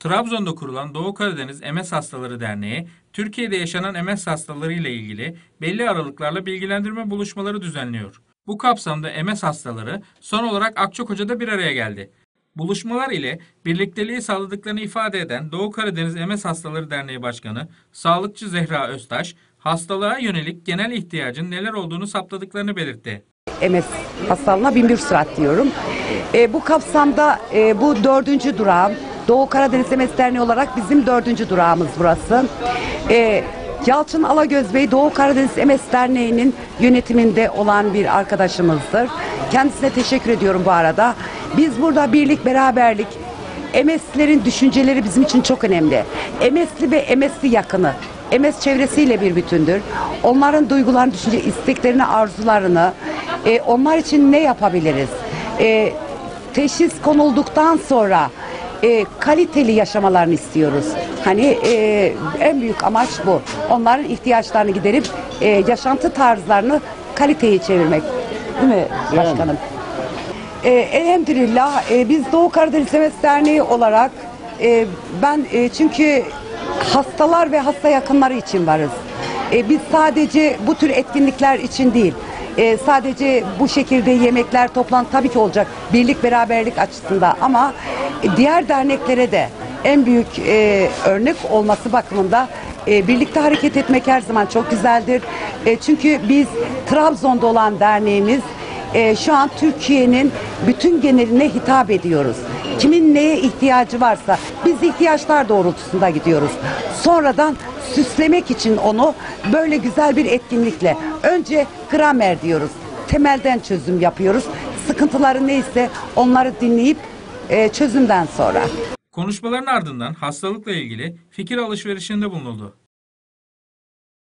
Trabzon'da kurulan Doğu Karadeniz MS Hastaları Derneği, Türkiye'de yaşanan MS hastaları ile ilgili belli aralıklarla bilgilendirme buluşmaları düzenliyor. Bu kapsamda MS hastaları son olarak Akçakoca'da bir araya geldi. Buluşmalar ile birlikteliği sağladıklarını ifade eden Doğu Karadeniz MS Hastaları Derneği Başkanı Sağlıkçı Zehra Öztaş, hastalığa yönelik genel ihtiyacın neler olduğunu saptadıklarını belirtti. MS hastalığına bin bir sürat diyorum. E, bu kapsamda e, bu dördüncü durağım. Doğu Karadeniz MS Derneği olarak bizim dördüncü durağımız burası. E, Yalçın Alagöz Bey Doğu Karadeniz MS Derneği'nin yönetiminde olan bir arkadaşımızdır. Kendisine teşekkür ediyorum bu arada. Biz burada birlik, beraberlik, MS'lerin düşünceleri bizim için çok önemli. MS'li ve MS'li yakını. MS çevresiyle bir bütündür. Onların duygularını, düşünce, isteklerini, arzularını, e, onlar için ne yapabiliriz? E, teşhis konulduktan sonra e, kaliteli yaşamalarını istiyoruz. Hani e, en büyük amaç bu. Onların ihtiyaçlarını giderip e, yaşantı tarzlarını kaliteye çevirmek. Değil mi başkanım? E, elhamdülillah e, biz Doğu Karadeniz MS Derneği olarak e, ben e, çünkü hastalar ve hasta yakınları için varız. E, biz sadece bu tür etkinlikler için değil, e, sadece bu şekilde yemekler toplantı tabii ki olacak birlik beraberlik açısında ama diğer derneklere de en büyük e, örnek olması bakımında e, birlikte hareket etmek her zaman çok güzeldir. E, çünkü biz Trabzon'da olan derneğimiz e, şu an Türkiye'nin bütün geneline hitap ediyoruz. Kimin neye ihtiyacı varsa biz ihtiyaçlar doğrultusunda gidiyoruz. Sonradan süslemek için onu böyle güzel bir etkinlikle önce gramer diyoruz. Temelden çözüm yapıyoruz. Sıkıntıları neyse onları dinleyip e, çözümden sonra. Konuşmaların ardından hastalıkla ilgili fikir alışverişinde bulunuldu.